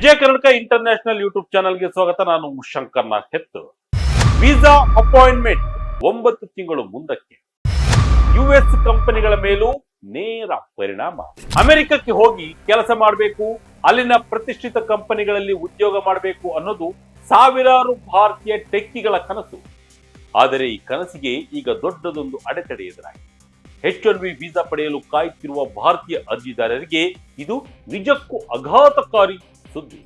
Vijaya Karnataka international YouTube ಚಾನಲ್ಗೆ ಸ್ವಾಗತ. ನಾನು ಶಂಕರ್ ನಾಗ್ ಹೆತ್ತು ವೀಸಾ ಅಪಾಯಿಂಟ್ಮೆಂಟ್ ಒಂಬತ್ತು ತಿಂಗಳು ಮುಂದಕ್ಕೆ. ಯುಎಸ್ ಕಂಪನಿಗಳ ಮೇಲೂ ನೇರ ಪರಿಣಾಮ. ಅಮೆರಿಕಕ್ಕೆ ಹೋಗಿ ಕೆಲಸ ಮಾಡಬೇಕು, ಅಲ್ಲಿನ ಪ್ರತಿಷ್ಠಿತ ಕಂಪನಿಗಳಲ್ಲಿ ಉದ್ಯೋಗ ಮಾಡಬೇಕು ಅನ್ನೋದು ಸಾವಿರಾರು ಭಾರತೀಯ ಟೆಕ್ಕಿಗಳ ಕನಸು. ಆದರೆ ಈ ಕನಸಿಗೆ ಈಗ ದೊಡ್ಡದೊಂದು ಅಡೆತಡೆ ಎದುರಾಗಿದೆ. ಎಚ್ ಒನ್ ವಿ ವೀಸಾ ಪಡೆಯಲು ಕಾಯುತ್ತಿರುವ ಭಾರತೀಯ ಅರ್ಜಿದಾರರಿಗೆ ಇದು ನಿಜಕ್ಕೂ ಅಘಾತಕಾರಿ ಸುದ್ದಿ.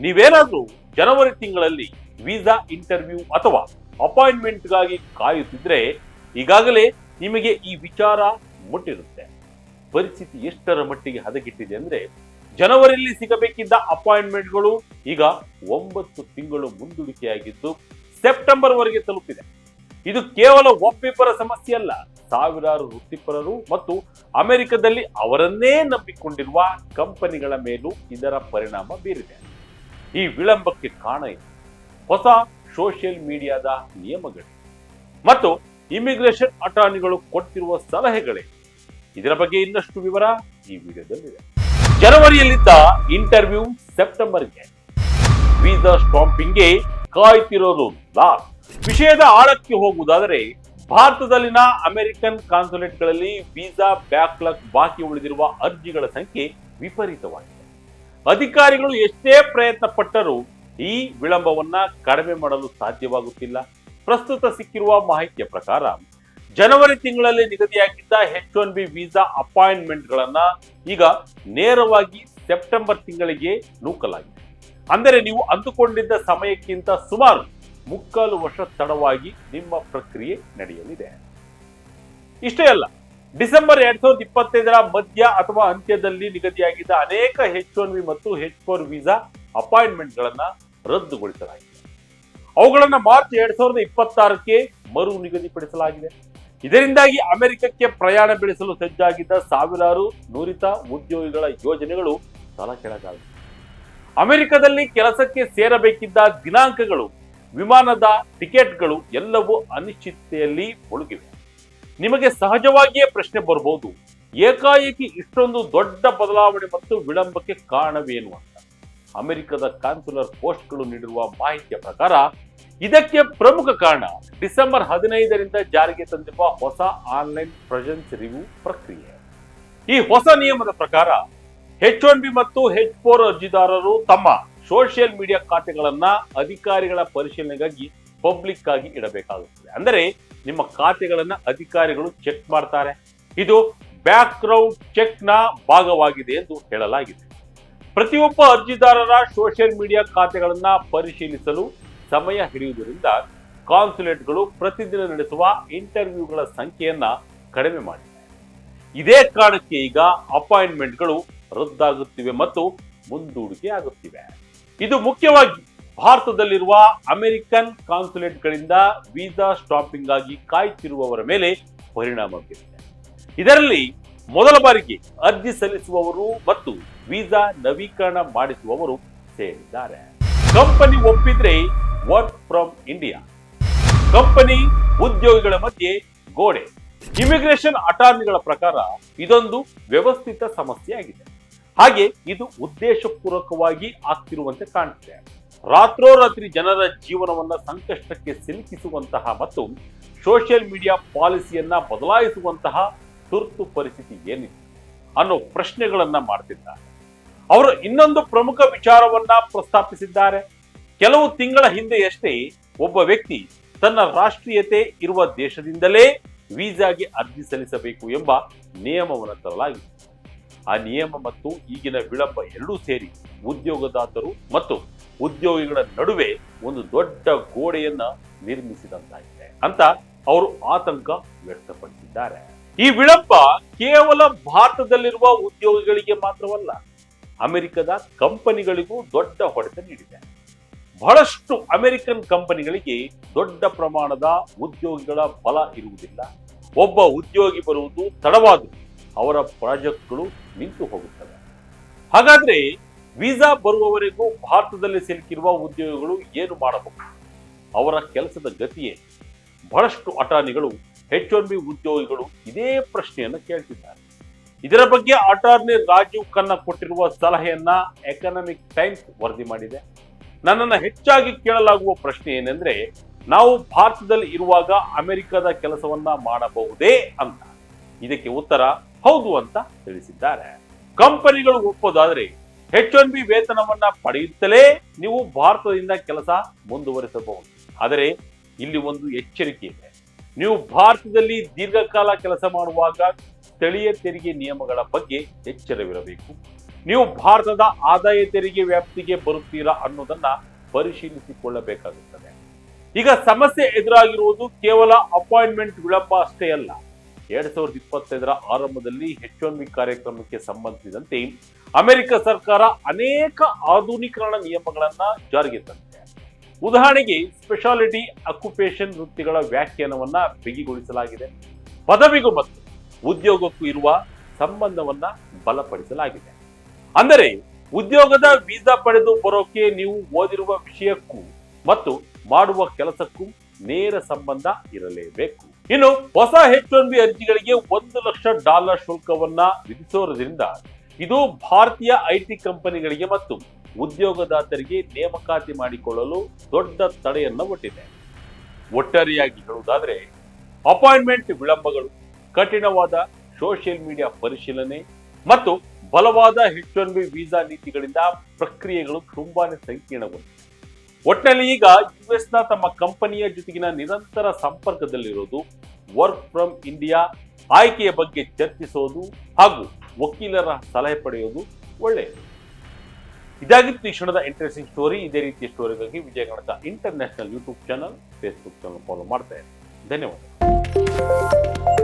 ನೀವೇನಾದ್ರೂ ಜನವರಿ ತಿಂಗಳಲ್ಲಿ ವೀಸಾ ಇಂಟರ್ವ್ಯೂ ಅಥವಾ ಅಪಾಯಿಂಟ್ಮೆಂಟ್ಗಾಗಿ ಕಾಯುತ್ತಿದ್ರೆ ಈಗಾಗಲೇ ನಿಮಗೆ ಈ ವಿಚಾರ ಮುಟ್ಟಿರುತ್ತೆ. ಪರಿಸ್ಥಿತಿ ಎಷ್ಟರ ಮಟ್ಟಿಗೆ ಹದಗೆಟ್ಟಿದೆ ಅಂದ್ರೆ ಜನವರಿಯಲ್ಲಿ ಸಿಗಬೇಕಿದ್ದ ಅಪಾಯಿಂಟ್ಮೆಂಟ್ಗಳು ಈಗ ಒಂಬತ್ತು ತಿಂಗಳು ಮುಂದೂಡಿಕೆಯಾಗಿದ್ದು ಸೆಪ್ಟೆಂಬರ್ ವರೆಗೆ ತಲುಪಿದೆ. ಇದು ಕೇವಲ ಒಬ್ಬಿಬ್ಬರ ಸಮಸ್ಯೆ ಅಲ್ಲ. ಸಾವಿರಾರು ವೃತ್ತಿಪರರು ಮತ್ತು ಅಮೆರಿಕದಲ್ಲಿ ಅವರನ್ನೇ ನಂಬಿಕೊಂಡಿರುವ ಕಂಪನಿಗಳ ಮೇಲೂ ಇದರ ಪರಿಣಾಮ ಬೀರಿದೆ. ಈ ವಿಳಂಬಕ್ಕೆ ಕಾರಣ ಇದೆ. ಹೊಸ ಸೋಷಿಯಲ್ ಮೀಡಿಯಾದ ನಿಯಮಗಳು ಮತ್ತು ಇಮಿಗ್ರೇಷನ್ ಅಟಾರ್ನಿಗಳು ಕೊಟ್ಟಿರುವ ಸಲಹೆಗಳೇ. ಇದರ ಬಗ್ಗೆ ಇನ್ನಷ್ಟು ವಿವರ ಈ ವಿಡಿಯೋದಲ್ಲಿದೆ. ಜನವರಿಯಲ್ಲಿದ್ದ ಇಂಟರ್ವ್ಯೂ ಸೆಪ್ಟೆಂಬರ್ಗೆ ವೀಸಾ ಸ್ಟಾಂಪಿಂಗ್ಗೆ ಕಾಯ್ತಿರೋದು ವಿಷಯದ ಆಳಕ್ಕೆ ಹೋಗುವುದಾದರೆ ಭಾರತದಲ್ಲಿನ ಅಮೆರಿಕನ್ ಕಾನ್ಸುಲೇಟ್ಗಳಲ್ಲಿ ವೀಸಾ ಬ್ಯಾಕ್ಲಾಗ್ ಬಾಕಿ ಉಳಿದಿರುವ ಅರ್ಜಿಗಳ ಸಂಖ್ಯೆ ವಿಪರೀತವಾಗಿದೆ. ಅಧಿಕಾರಿಗಳು ಎಷ್ಟೇ ಪ್ರಯತ್ನ ಪಟ್ಟರೂ ಈ ವಿಳಂಬವನ್ನ ಕಡಿಮೆ ಮಾಡಲು ಸಾಧ್ಯವಾಗುತ್ತಿಲ್ಲ. ಪ್ರಸ್ತುತ ಸಿಕ್ಕಿರುವ ಮಾಹಿತಿಯ ಪ್ರಕಾರ, ಜನವರಿ ತಿಂಗಳಲ್ಲಿ ನಿಗದಿಯಾಗಿದ್ದ ಎಚ್ ಒನ್ ಬಿ ವೀಸಾ ಅಪಾಯಿಂಟ್ಮೆಂಟ್ಗಳನ್ನ ಈಗ ನೇರವಾಗಿ ಸೆಪ್ಟೆಂಬರ್ ತಿಂಗಳಿಗೆ ನೂಕಲಾಗಿದೆ. ಅಂದರೆ ನೀವು ಅಂದುಕೊಂಡಿದ್ದ ಸಮಯಕ್ಕಿಂತ ಸುಮಾರು ಮುಕ್ಕಾಲು ವರ್ಷ ತಡವಾಗಿ ನಿಮ್ಮ ಪ್ರಕ್ರಿಯೆ ನಡೆಯಲಿದೆ. ಇಷ್ಟೇ ಅಲ್ಲ, ಡಿಸೆಂಬರ್ ಎರಡ್ ಸಾವಿರದ ಇಪ್ಪತ್ತೈದರ ಮಧ್ಯ ಅಥವಾ ಅಂತ್ಯದಲ್ಲಿ ನಿಗದಿಯಾಗಿದ್ದ ಅನೇಕ ಹೆಚ್ ಒನ್ ವಿ ಮತ್ತು ಹೆಚ್ ಫೋರ್ ವೀಸಾ ಅಪಾಯಿಂಟ್ಮೆಂಟ್ಗಳನ್ನ ರದ್ದುಗೊಳಿಸಲಾಗಿದೆ. ಅವುಗಳನ್ನು ಮಾರ್ಚ್ ಎರಡ್ ಸಾವಿರದ ಇಪ್ಪತ್ತಾರಕ್ಕೆ ಮರು ನಿಗದಿಪಡಿಸಲಾಗಿದೆ. ಇದರಿಂದಾಗಿ ಅಮೆರಿಕಕ್ಕೆ ಪ್ರಯಾಣ ಬೆಳೆಸಲು ಸಜ್ಜಾಗಿದ್ದ ಸಾವಿರಾರು ನುರಿತ ಉದ್ಯೋಗಿಗಳ ಯೋಜನೆಗಳು ತಲಕೆಳಗಾಗಿವೆ. ಅಮೆರಿಕದಲ್ಲಿ ಕೆಲಸಕ್ಕೆ ಸೇರಬೇಕಿದ್ದ ದಿನಾಂಕಗಳು ವಿಮಾನದ ಟಿಕೆಟ್ಗಳು ಎಲ್ಲವೂ ಅನಿಶ್ಚಿತತೆಯಲ್ಲಿ ಮುಳುಗಿವೆ. ನಿಮಗೆ ಸಹಜವಾಗಿಯೇ ಪ್ರಶ್ನೆ ಬರಬಹುದು ಏಕಾಏಕಿ ಇಷ್ಟೊಂದು ದೊಡ್ಡ ಬದಲಾವಣೆ ಮತ್ತು ವಿಳಂಬಕ್ಕೆ ಕಾರಣವೇನು ಅಂತ. ಅಮೆರಿಕದ ಕಾನ್ಸುಲರ್ ಪೋಸ್ಟ್ಗಳು ನೀಡಿರುವ ಮಾಹಿತಿಯ ಪ್ರಕಾರ, ಇದಕ್ಕೆ ಪ್ರಮುಖ ಕಾರಣ ಡಿಸೆಂಬರ್ ಹದಿನೈದರಿಂದ ಜಾರಿಗೆ ತಂದಿರುವ ಹೊಸ ಆನ್ಲೈನ್ ಪ್ರೆಸೆನ್ಸ್ ರಿವ್ಯೂ ಪ್ರಕ್ರಿಯೆ. ಈ ಹೊಸ ನಿಯಮದ ಪ್ರಕಾರ ಹೆಚ್ ಒನ್ ಬಿ ಮತ್ತು ಹೆಚ್ ಫೋರ್ ಅರ್ಜಿದಾರರು ತಮ್ಮ ಸೋಷಿಯಲ್ ಮೀಡಿಯಾ ಖಾತೆಗಳನ್ನ ಅಧಿಕಾರಿಗಳ ಪರಿಶೀಲನೆಗಾಗಿ ಪಬ್ಲಿಕ್ ಆಗಿ ಇಡಬೇಕಾಗುತ್ತದೆ. ಅಂದರೆ ನಿಮ್ಮ ಖಾತೆಗಳನ್ನ ಅಧಿಕಾರಿಗಳು ಚೆಕ್ ಮಾಡ್ತಾರೆ. ಇದು ಬ್ಯಾಕ್ ಗ್ರೌಂಡ್ ಚೆಕ್ನ ಭಾಗವಾಗಿದೆ ಎಂದು ಹೇಳಲಾಗಿದೆ. ಪ್ರತಿಯೊಬ್ಬ ಅರ್ಜಿದಾರರ ಸೋಷಿಯಲ್ ಮೀಡಿಯಾ ಖಾತೆಗಳನ್ನ ಪರಿಶೀಲಿಸಲು ಸಮಯ ಹಿಡಿಯುವುದರಿಂದ ಕಾನ್ಸುಲೇಟ್ಗಳು ಪ್ರತಿದಿನ ನಡೆಸುವ ಇಂಟರ್ವ್ಯೂಗಳ ಸಂಖ್ಯೆಯನ್ನ ಕಡಿಮೆ ಮಾಡಿದೆ ಇದೇ ಕಾರಣಕ್ಕೆ ಈಗ ಅಪಾಯಿಂಟ್ಮೆಂಟ್ಗಳು ರದ್ದಾಗುತ್ತಿವೆ ಮತ್ತು ಮುಂದೂಡಿಕೆ ಆಗುತ್ತಿವೆ. ಇದು ಮುಖ್ಯವಾಗಿ ಭಾರತದಲ್ಲಿರುವ ಅಮೆರಿಕನ್ ಕಾನ್ಸುಲೇಟ್ಗಳಿಂದ ವೀಸಾ ಸ್ಟಾಂಪಿಂಗ್ ಆಗಿ ಕಾಯುತ್ತಿರುವವರ ಮೇಲೆ ಪರಿಣಾಮ ಬೀರಿದೆ. ಇದರಲ್ಲಿ ಮೊದಲ ಬಾರಿಗೆ ಅರ್ಜಿ ಸಲ್ಲಿಸುವವರು ಮತ್ತು ವೀಸಾ ನವೀಕರಣ ಮಾಡಿಸುವವರು ಸೇರಿದ್ದಾರೆ. ಕಂಪನಿ ಒಪ್ಪಿದ್ರೆ ವರ್ಕ್ ಫ್ರಮ್ ಇಂಡಿಯಾ. ಕಂಪನಿ ಉದ್ಯೋಗಿಗಳ ಮಧ್ಯೆ ಗೋಡೆ. ಇಮಿಗ್ರೇಷನ್ ಅಟಾರ್ನಿಗಳ ಪ್ರಕಾರ ಇದೊಂದು ವ್ಯವಸ್ಥಿತ ಸಮಸ್ಯೆಯಾಗಿದೆ. ಹಾಗೆ ಇದು ಉದ್ದೇಶಪೂರ್ವಕವಾಗಿ ಆಗ್ತಿರುವಂತೆ ಕಾಣುತ್ತೆ ರಾತ್ರೋರಾತ್ರಿ ಜನರ ಜೀವನವನ್ನ ಸಂಕಷ್ಟಕ್ಕೆ ಸಿಲುಕಿಸುವಂತಹ ಮತ್ತು ಸೋಷಿಯಲ್ ಮೀಡಿಯಾ ಪಾಲಿಸಿಯನ್ನ ಬದಲಾಯಿಸುವಂತಹ ತುರ್ತು ಪರಿಸ್ಥಿತಿ ಏನಿದೆ ಅನ್ನೋ ಪ್ರಶ್ನೆಗಳನ್ನ ಮಾಡ್ತಿದ್ದಾರೆ. ಅವರು ಇನ್ನೊಂದು ಪ್ರಮುಖ ವಿಚಾರವನ್ನ ಪ್ರಸ್ತಾಪಿಸಿದ್ದಾರೆ. ಕೆಲವು ತಿಂಗಳ ಹಿಂದೆಯಷ್ಟೇ ಒಬ್ಬ ವ್ಯಕ್ತಿ ತನ್ನ ರಾಷ್ಟ್ರೀಯತೆ ಇರುವ ದೇಶದಿಂದಲೇ ವೀಸಾಗೆ ಅರ್ಜಿ ಸಲ್ಲಿಸಬೇಕು ಎಂಬ ನಿಯಮವನ್ನು ತರಲಾಗಿದೆ. ಆ ನಿಯಮ ಮತ್ತು ಈಗಿನ ವಿಳಂಬ ಎರಡೂ ಸೇರಿ ಉದ್ಯೋಗದಾತರು ಮತ್ತು ಉದ್ಯೋಗಿಗಳ ನಡುವೆ ಒಂದು ದೊಡ್ಡ ಗೋಡೆಯನ್ನ ನಿರ್ಮಿಸಿದಂತಾಗಿದೆ ಅಂತ ಅವರು ಆತಂಕ ವ್ಯಕ್ತಪಡಿಸಿದ್ದಾರೆ. ಈ ವಿಳಂಬ ಕೇವಲ ಭಾರತದಲ್ಲಿರುವ ಉದ್ಯೋಗಿಗಳಿಗೆ ಮಾತ್ರವಲ್ಲ, ಅಮೆರಿಕದ ಕಂಪನಿಗಳಿಗೂ ದೊಡ್ಡ ಹೊಡೆತ ನೀಡಿದೆ. ಬಹಳಷ್ಟು ಅಮೆರಿಕನ್ ಕಂಪನಿಗಳಿಗೆ ದೊಡ್ಡ ಪ್ರಮಾಣದ ಉದ್ಯೋಗಿಗಳ ಬಲ ಇರುವುದಿಲ್ಲ. ಒಬ್ಬ ಉದ್ಯೋಗಿ ಬರುವುದು ತಡವಾದು ಅವರ ಪ್ರಾಜೆಕ್ಟ್ಗಳು ನಿಂತು ಹೋಗುತ್ತವೆ. ಹಾಗಾದ್ರೆ ವೀಸಾ ಬರುವವರೆಗೂ ಭಾರತದಲ್ಲಿ ಸಿಲುಕಿರುವ ಉದ್ಯೋಗಿಗಳು ಏನು ಮಾಡಬಹುದು ಅವರ ಕೆಲಸದ ಗತಿಯೇ? ಬಹಳಷ್ಟು ಅಟಾರ್ನಿಗಳು, ಎಚ್ ಒನ್ ಬಿ ಉದ್ಯೋಗಿಗಳು ಇದೇ ಪ್ರಶ್ನೆಯನ್ನು ಕೇಳ್ತಿದ್ದಾರೆ. ಇದರ ಬಗ್ಗೆ ಅಟಾರ್ನಿ ರಾಜೀವ್ ಖನ್ನಾ ಕೊಟ್ಟಿರುವ ಸಲಹೆಯನ್ನ ಎಕನಾಮಿಕ್ ಟೈಮ್ಸ್ ವರದಿ ಮಾಡಿದೆ. ನನ್ನನ್ನು ಹೆಚ್ಚಾಗಿ ಕೇಳಲಾಗುವ ಪ್ರಶ್ನೆ ಏನೆಂದ್ರೆ, ನಾವು ಭಾರತದಲ್ಲಿ ಇರುವಾಗ ಅಮೆರಿಕದ ಕೆಲಸವನ್ನ ಮಾಡಬಹುದೇ ಅಂತ. ಇದಕ್ಕೆ ಉತ್ತರ ಹೌದು ಅಂತ ತಿಳಿಸಿದ್ದಾರೆ. ಕಂಪನಿಗಳು ಒಪ್ಪೋದಾದ್ರೆ ಎಚ್ ಒನ್ ಬಿ ವೇತನವನ್ನ ಪಡೆಯುತ್ತಲೇ ನೀವು ಭಾರತದಿಂದ ಕೆಲಸ ಮುಂದುವರಿಸಬಹುದು. ಆದರೆ ಇಲ್ಲಿ ಒಂದು ಎಚ್ಚರಿಕೆ ಇದೆ. ನೀವು ಭಾರತದಲ್ಲಿ ದೀರ್ಘಕಾಲ ಕೆಲಸ ಮಾಡುವಾಗ ಸ್ಥಳೀಯ ತೆರಿಗೆ ನಿಯಮಗಳ ಬಗ್ಗೆ ಎಚ್ಚರವಿರಬೇಕು. ನೀವು ಭಾರತದ ಆದಾಯ ತೆರಿಗೆ ವ್ಯಾಪ್ತಿಗೆ ಬರುತ್ತೀರಾ ಅನ್ನೋದನ್ನ ಪರಿಶೀಲಿಸಿಕೊಳ್ಳಬೇಕಾಗುತ್ತದೆ. ಈಗ ಸಮಸ್ಯೆ ಎದುರಾಗಿರುವುದು ಕೇವಲ ಅಪಾಯಿಂಟ್ಮೆಂಟ್ ವಿಳಂಬ ಅಷ್ಟೇ ಅಲ್ಲ. ಎರಡ್ ಸಾವಿರದ ಇಪ್ಪತ್ತೈದರ ಆರಂಭದಲ್ಲಿ ಹೆಚ್ ಒನ್ ಬಿ ಕಾರ್ಯಕ್ರಮಕ್ಕೆ ಸಂಬಂಧಿಸಿದಂತೆ ಅಮೆರಿಕ ಸರ್ಕಾರ ಅನೇಕ ಆಧುನೀಕರಣ ನಿಯಮಗಳನ್ನ ಜಾರಿಗೆ ತಂದಿದೆ. ಉದಾಹರಣೆಗೆ ಸ್ಪೆಷಾಲಿಟಿ ಅಕ್ಯುಪೇಷನ್ ವೃತ್ತಿಗಳ ವ್ಯಾಖ್ಯಾನವನ್ನ ಬಿಗಿಗೊಳಿಸಲಾಗಿದೆ. ಪದವಿಗೂ ಮತ್ತು ಉದ್ಯೋಗಕ್ಕೂ ಇರುವ ಸಂಬಂಧವನ್ನ ಬಲಪಡಿಸಲಾಗಿದೆ. ಅಂದರೆ ಉದ್ಯೋಗದ ವೀಸಾ ಪಡೆದು ಬರೋಕೆ ನೀವು ಓದಿರುವ ವಿಷಯಕ್ಕೂ ಮತ್ತು ಮಾಡುವ ಕೆಲಸಕ್ಕೂ ನೇರ ಸಂಬಂಧ ಇರಲೇಬೇಕು. ಇನ್ನು ಹೊಸ ಎಚ್ ಒನ್ ಬಿ ಅರ್ಜಿಗಳಿಗೆ ಒಂದು ಲಕ್ಷ ಡಾಲರ್ ಶುಲ್ಕವನ್ನ ವಿಧಿಸೋದ್ರಿಂದ ಇದು ಭಾರತೀಯ ಐಟಿ ಕಂಪನಿಗಳಿಗೆ ಮತ್ತು ಉದ್ಯೋಗದಾತರಿಗೆ ನೇಮಕಾತಿ ಮಾಡಿಕೊಳ್ಳಲು ದೊಡ್ಡ ತಡೆಯನ್ನ ಒಟ್ಟಿದೆ ಒಟ್ಟಾರೆಯಾಗಿ ಹೇಳುವುದಾದ್ರೆ, ಅಪಾಯಿಂಟ್ಮೆಂಟ್ ವಿಳಂಬಗಳು, ಕಠಿಣವಾದ ಸೋಷಿಯಲ್ ಮೀಡಿಯಾ ಪರಿಶೀಲನೆ ಮತ್ತು ಬಲವಾದ ಎಚ್ ಒನ್ ಬಿ ವೀಸಾ ನೀತಿಗಳಿಂದ ಪ್ರಕ್ರಿಯೆಗಳು ತುಂಬಾನೇ ಸಂಕೀರ್ಣಗೊಂಡಿವೆ ಒಟ್ಟಿನಲ್ಲಿ ಈಗ ಯುಎಸ್ನ ತಮ್ಮ ಕಂಪನಿಯ ಜೊತೆಗಿನ ನಿರಂತರ ಸಂಪರ್ಕದಲ್ಲಿರೋದು ವರ್ಕ್ ಫ್ರಮ್ ಇಂಡಿಯಾ ಆಯ್ಕೆಯ ಬಗ್ಗೆ ಚರ್ಚಿಸೋದು ಹಾಗೂ ವಕೀಲರ ಸಲಹೆ ಪಡೆಯೋದು ಒಳ್ಳೆಯದು. ಇದಾಗಿತ್ತು ಈ ಕ್ಷಣದ ಇಂಟ್ರೆಸ್ಟಿಂಗ್ ಸ್ಟೋರಿ ಇದೇ ರೀತಿಯ ಸ್ಟೋರಿಗಾಗಿ Vijaya Kanaka international YouTube channel Facebook channel follow ಮಾಡ್ತಾ ಇರಿ. ಧನ್ಯವಾದ.